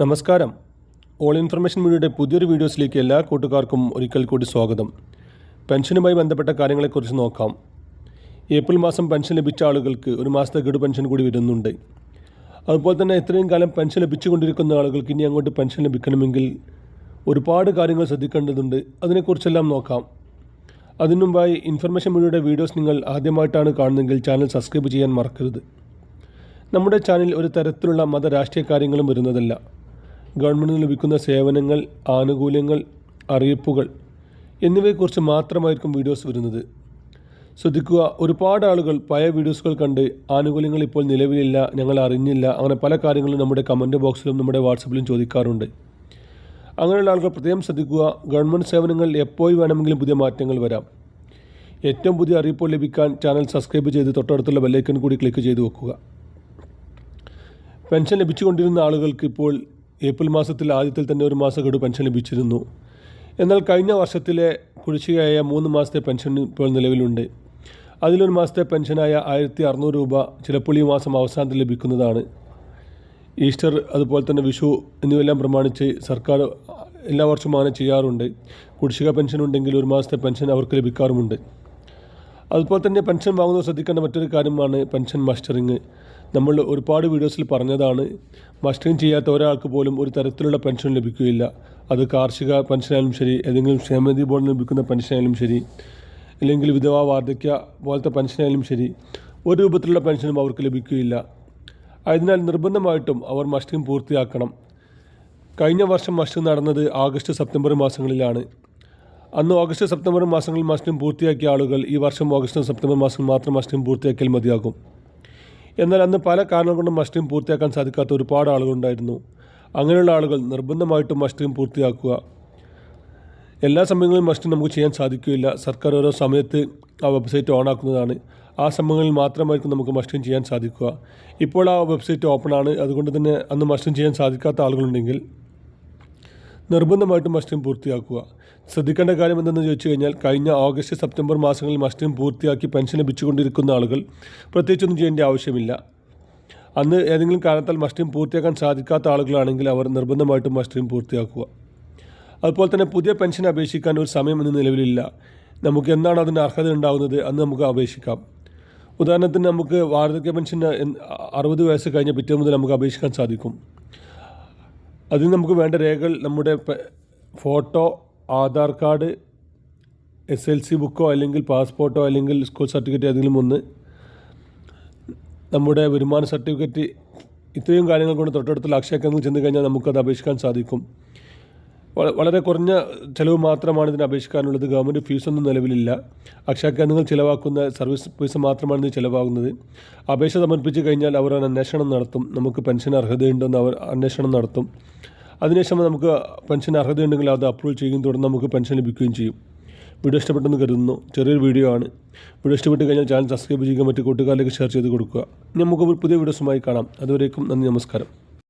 നമസ്കാരം. All information മീഡിയയുടെ പുതിയൊരു വീഡിയോസിലേക്ക് എല്ലാ കൂട്ടുകാർക്കും ഒരിക്കൽ കൂടി സ്വാഗതം. പെൻഷനുമായി ബന്ധപ്പെട്ട കാര്യങ്ങളെക്കുറിച്ച് നോക്കാം. ഏപ്രിൽ മാസം പെൻഷൻ ലഭിച്ച ആളുകൾക്ക് ഒരു മാസത്തെ ഗഡു പെൻഷൻ കൂടി വരുന്നുണ്ട്. അതുപോലെ തന്നെ ഇത്രയും കാലം പെൻഷൻ ലഭിച്ചുകൊണ്ടിരിക്കുന്ന ആളുകൾക്ക് ഇനി അങ്ങോട്ട് പെൻഷൻ ലഭിക്കണമെങ്കിൽ ഒരുപാട് കാര്യങ്ങൾ ശ്രദ്ധിക്കേണ്ടതുണ്ട്. അതിനെക്കുറിച്ചെല്ലാം നോക്കാം. അതിനു മുമ്പായി ഇൻഫർമേഷൻ മീഡിയയുടെ വീഡിയോസ് നിങ്ങൾ ആദ്യമായിട്ടാണ് കാണുന്നതെങ്കിൽ ചാനൽ സബ്സ്ക്രൈബ് ചെയ്യാൻ മറക്കരുത്. നമ്മുടെ ചാനൽ ഒരു തരത്തിലുള്ള മത രാഷ്ട്രീയ കാര്യങ്ങളും വരുന്നതല്ല. ഗവൺമെന്റിന് ലഭിക്കുന്ന സേവനങ്ങൾ ആനുകൂല്യങ്ങൾ അറിയിപ്പുകൾ എന്നിവയെക്കുറിച്ച് മാത്രമായിരിക്കും വീഡിയോസ് വരുന്നത്. ശ്രദ്ധിക്കുക ഒരുപാട് ആളുകൾ പഴയ വീഡിയോസുകൾ കണ്ട് ആനുകൂല്യങ്ങൾ ഇപ്പോൾ നിലവിലില്ല ഞങ്ങൾ അറിഞ്ഞില്ല അങ്ങനെ പല കാര്യങ്ങളും നമ്മുടെ കമന്റ് ബോക്സിലും നമ്മുടെ വാട്സപ്പിലും ചോദിക്കാറുണ്ട്. അങ്ങനെയുള്ള ആളുകൾ പ്രത്യേകം ശ്രദ്ധിക്കുക ഗവൺമെന്റ് സേവനങ്ങൾ എപ്പോൾ വേണമെങ്കിലും പുതിയ മാറ്റങ്ങൾ വരാം. ഏറ്റവും പുതിയ അറിയിപ്പുകൾ ലഭിക്കാൻ ചാനൽ സബ്സ്ക്രൈബ് ചെയ്ത് തൊട്ടടുത്തുള്ള ബെല്ലൈക്കൺ കൂടി ക്ലിക്ക് ചെയ്ത് വെക്കുക. പെൻഷൻ ലഭിച്ചുകൊണ്ടിരുന്ന ആളുകൾക്ക് ഇപ്പോൾ ഏപ്രിൽ മാസത്തിൽ ആദ്യത്തിൽ തന്നെ ഒരു മാസം ഗഡു പെൻഷൻ ലഭിച്ചിരുന്നു. എന്നാൽ കഴിഞ്ഞ വർഷത്തിലെ കുടിശ്ശികയായ മൂന്ന് മാസത്തെ പെൻഷൻ ഇപ്പോൾ നിലവിലുണ്ട്. അതിലൊരു മാസത്തെ പെൻഷനായ ആയിരത്തി അറുന്നൂറ് രൂപ ചിലപ്പോൾ ഈ മാസം അവസാനത്തിൽ ലഭിക്കുന്നതാണ്. ഈസ്റ്റർ അതുപോലെ തന്നെ വിഷു എന്നിവയെല്ലാം പ്രമാണിച്ച് സർക്കാർ എല്ലാ വർഷവും അങ്ങനെ ചെയ്യാറുണ്ട്. കുടിശ്ശിക പെൻഷൻ ഉണ്ടെങ്കിൽ ഒരു മാസത്തെ പെൻഷൻ അവർക്ക് ലഭിക്കാറുമുണ്ട്. അതുപോലെ തന്നെ പെൻഷൻ വാങ്ങുന്നത് ശ്രദ്ധിക്കേണ്ട മറ്റൊരു കാര്യമാണ് പെൻഷൻ മസ്റ്ററിങ്. നമ്മൾ ഒരുപാട് വീഡിയോസിൽ പറഞ്ഞതാണ് മസ്റ്ററിങ് ചെയ്യാത്ത ഒരാൾക്ക് പോലും ഒരു തരത്തിലുള്ള പെൻഷൻ ലഭിക്കുകയില്ല. അത് കാർഷിക പെൻഷനായാലും ശരി ഏതെങ്കിലും ക്ഷേമനിധി ബോർഡിൽ ലഭിക്കുന്ന പെൻഷനായാലും ശരി അല്ലെങ്കിൽ വിധവാ വാർദ്ധക്യ പോലത്തെ പെൻഷനായാലും ശരി ഒരു രൂപത്തിലുള്ള പെൻഷനും അവർക്ക് ലഭിക്കുകയില്ല. അതിനാൽ നിർബന്ധമായിട്ടും അവർ മസ്റ്ററിങ് പൂർത്തിയാക്കണം. കഴിഞ്ഞ വർഷം മസ്റ്ററിങ് നടന്നത് ആഗസ്റ്റ് സെപ്റ്റംബർ മാസങ്ങളിലാണ്. അന്ന് ഓഗസ്റ്റ് സെപ്റ്റംബർ മാസങ്ങളിൽ മസ്റ്ററിങ് പൂർത്തിയാക്കിയ ആളുകൾ ഈ വർഷം ഓഗസ്റ്റ് സെപ്റ്റംബർ മാസങ്ങളിൽ മാത്രം മസ്റ്ററിങ് പൂർത്തിയാക്കിയാൽ മതിയാകും. എന്നാൽ അന്ന് പല കാരണം കൊണ്ടും മസ്റ്ററിങ് പൂർത്തിയാക്കാൻ സാധിക്കാത്ത ഒരുപാട് ആളുകളുണ്ടായിരുന്നു. അങ്ങനെയുള്ള ആളുകൾ നിർബന്ധമായിട്ടും മസ്റ്ററിങ് പൂർത്തിയാക്കുക. എല്ലാ സമയങ്ങളിലും മസ്റ്ററിങ് നമുക്ക് ചെയ്യാൻ സാധിക്കുകയില്ല. സർക്കാർ ഓരോ സമയത്ത് ആ വെബ്സൈറ്റ് ഓൺ ആക്കുന്നതാണ്. ആ സമയങ്ങളിൽ മാത്രമായിരിക്കും നമുക്ക് മസ്റ്ററിങ് ചെയ്യാൻ സാധിക്കുക. ഇപ്പോൾ ആ വെബ്സൈറ്റ് ഓപ്പൺ ആണ്. അതുകൊണ്ട് തന്നെ അന്ന് മസ്റ്ററിങ് ചെയ്യാൻ സാധിക്കാത്ത ആളുകളുണ്ടെങ്കിൽ നിർബന്ധമായിട്ടും മസ്റ്ററിങ് പൂർത്തിയാക്കുക. ശ്രദ്ധിക്കേണ്ട കാര്യം എന്തെന്ന് ചോദിച്ചു കഴിഞ്ഞാൽ കഴിഞ്ഞ ഓഗസ്റ്റ് സെപ്റ്റംബർ മാസങ്ങളിൽ മസ്റ്ററിങ് പൂർത്തിയാക്കി പെൻഷൻ ലഭിച്ചുകൊണ്ടിരിക്കുന്ന ആളുകൾ പ്രത്യേകിച്ചൊന്നും ചെയ്യേണ്ട ആവശ്യമില്ല. അന്ന് ഏതെങ്കിലും കാരണത്താൽ മസ്റ്ററിങ് പൂർത്തിയാക്കാൻ സാധിക്കാത്ത ആളുകളാണെങ്കിൽ അവർ നിർബന്ധമായിട്ടും മസ്റ്ററിങ് പൂർത്തിയാക്കുക. അതുപോലെ തന്നെ പുതിയ പെൻഷൻ അപേക്ഷിക്കാൻ ഒരു സമയം ഇന്ന് നിലവിലില്ല. നമുക്ക് എന്നാണ് അതിന് അർഹത ഉണ്ടാകുന്നത് അന്ന് നമുക്ക് അപേക്ഷിക്കാം. ഉദാഹരണത്തിന് നമുക്ക് വാർദ്ധക്യ പെൻഷൻ അറുപത് വയസ്സ് കഴിഞ്ഞ പിറ്റേ മുതൽ നമുക്ക് അപേക്ഷിക്കാൻ സാധിക്കും. അതിന് നമുക്ക് വേണ്ട രേഖകൾ നമ്മുടെ photo Aadhaar card S L C ബുക്കോ അല്ലെങ്കിൽ പാസ്പോർട്ടോ അല്ലെങ്കിൽ സ്കൂൾ സർട്ടിഫിക്കറ്റ് ഏതെങ്കിലും ഒന്ന്. നമ്മുടെ വരുമാന സർട്ടിഫിക്കറ്റ് ഇത്രയും കാര്യങ്ങൾ കൊണ്ട് തൊട്ടടുത്തുള്ള അക്ഷയ കേന്ദ്രത്തിൽ ചെന്ന് കഴിഞ്ഞാൽ നമുക്കത് അപേക്ഷിക്കാൻ സാധിക്കും. വളരെ കുറഞ്ഞ ചിലവ് മാത്രമാണ് ഇതിന് അപേക്ഷിക്കാനുള്ളത്. ഗവൺമെന്റ് ഫീസൊന്നും നിലവിലില്ല. അക്ഷയ കേന്ദ്രങ്ങൾ ചിലവാക്കുന്ന സർവീസ് ഫീസ് മാത്രമാണ് ഇത് ചിലവാകുന്നത്. അപേക്ഷ സമർപ്പിച്ച് കഴിഞ്ഞാൽ അവർ അന്വേഷണം നടത്തും. നമുക്ക് പെൻഷൻ അർഹതയുണ്ടെന്ന് അവർ അന്വേഷണം നടത്തും. അതിനുശേഷം നമുക്ക് പെൻഷൻ അർഹതയുണ്ടെങ്കിൽ അത് അപ്രൂവ് ചെയ്യുകയും തുടർന്ന് നമുക്ക് പെൻഷൻ ലഭിക്കുകയും ചെയ്യും. വീഡിയോ ഇഷ്ടപ്പെട്ടെന്ന് കരുതുന്നു. ചെറിയൊരു വീഡിയോ ആണ്. വീഡിയോ ഇഷ്ടപ്പെട്ട് കഴിഞ്ഞാൽ ചാനൽ സബ്സ്ക്രൈബ് ചെയ്യുക മറ്റു കൂട്ടുകാരിലേക്ക് ഷെയർ ചെയ്ത് കൊടുക്കുക. നമുക്ക് പുതിയ വീഡിയോസുമായി കാണാം. അതുവരേക്കും നന്ദി നമസ്കാരം.